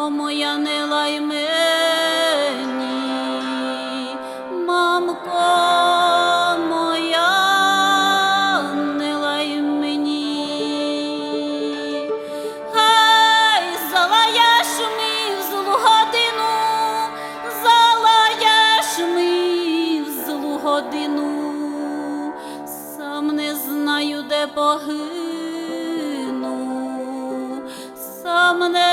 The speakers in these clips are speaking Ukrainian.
Мамо моя, не лай мені, мамко моя, не лай мені, Хай залаєш ми в злу годину, залаєш ми в злу годину, сам не знаю, де погину, сам не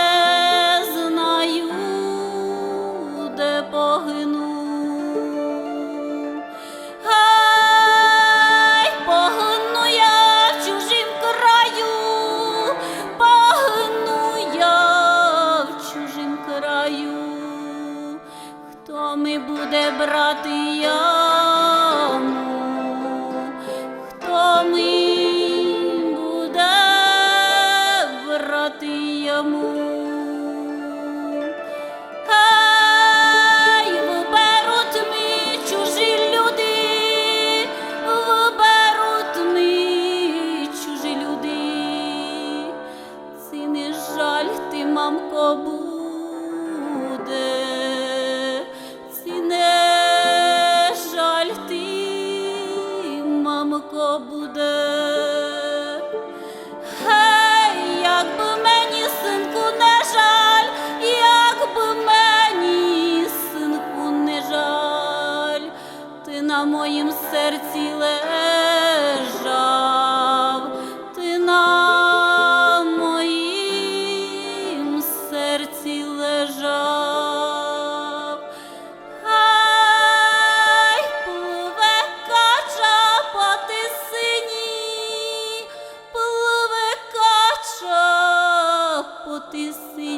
ми брати яму? Хто ми буде брати яму? Хай виберуть ми люди, виберуть ми чужі люди. Ці не жаль ти, мамко, на моїм серці лежав, ти на моїм серці лежав. Хай пливе кача по тисині, пливе кача по тисині.